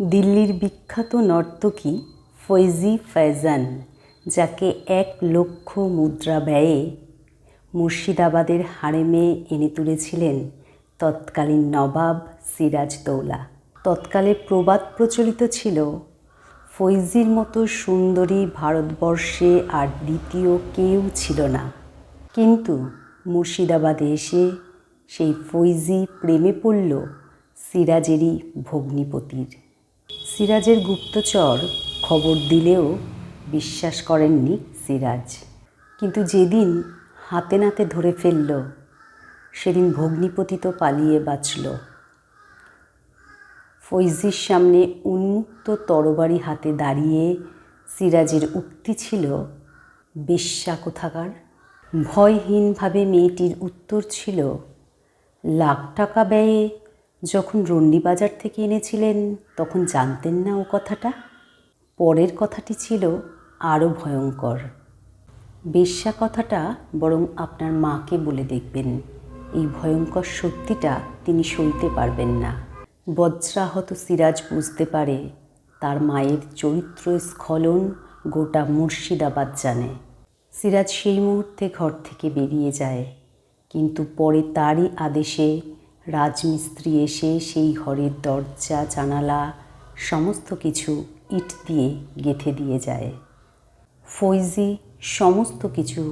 দিল্লির বিখ্যাত নর্তকী ফৈজি ফৈজান যাকে এক লক্ষ মুদ্রা ব্যয়ে মুর্শিদাবাদের হারেমে এনে তুলেছিলেন তৎকালীন নবাব সিরাজদৌলা তৎকালে প্রবাদ প্রচলিত ছিল। ফৈজির মতো সুন্দরী ভারতবর্ষে আর দ্বিতীয় কেউ ছিল না। কিন্তু মুর্শিদাবাদে এসে সেই ফৈজি প্রেমে পড়ল সিরাজেরই ভগ্নিপতির। সিরাজের গুপ্তচর খবর দিলেও বিশ্বাস করেননি সিরাজ। কিন্তু যেদিন হাতে নাতে ধরে ফেলল, সেদিন ভগ্নিপতি তো পালিয়ে বাঁচল। ফৈজির সামনে উন্মুক্ত তরবারি হাতে দাঁড়িয়ে সিরাজের উক্তি ছিল, বেশ্যা কোথাকার? ভয়হীনভাবে মেয়েটির উত্তর ছিল, লাখ টাকা ব্যয়ে যখন রন্ডিবাজার থেকে এনেছিলেন, তখন জানতেন না ও কথাটা? পরের কথাটি ছিল আরও ভয়ঙ্কর। বেশ্যা কথাটা বরং আপনার মাকে বলে দেখবেন। এই ভয়ঙ্কর সত্যিটা তিনি সইতে পারবেন না। বজ্রাহত সিরাজ বুঝতে পারে তার মায়ের চরিত্র স্খলন গোটা মুর্শিদাবাদ জানে। সিরাজ সেই মুহূর্তে ঘর থেকে বেরিয়ে যায়, কিন্তু পরে তারই আদেশে রাজমিস্ত্রি এসে সেই ঘরের দরজা, জানালা, সমস্ত কিছু ইট দিয়ে গেঁথে দিয়ে যায়। ফৈজি সমস্ত কিছু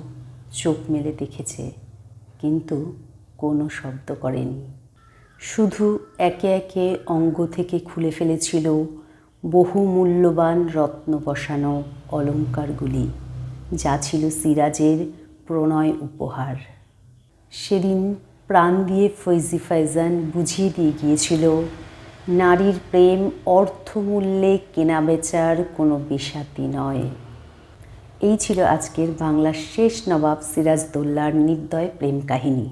চোখ মেলে দেখেছে, কিন্তু কোনো শব্দ করেনি। শুধু একে একে অঙ্গ থেকে খুলে ফেলেছিল বহু মূল্যবান রত্ন বসানো অলঙ্কারগুলি, যা ছিল সিরাজের প্রণয় উপহার। সেদিন প্রাণ দিয়ে ফৈজি ফাইজান বুঝিয়ে দিয়ে গিয়েছিল, নারীর প্রেম অর্থমূল্যে কেনাবেচার কোনো বিষাতি নয়। এই ছিল আজকের বাংলার শেষ নবাব সিরাজদোল্লার নির্দয় প্রেম কাহিনী।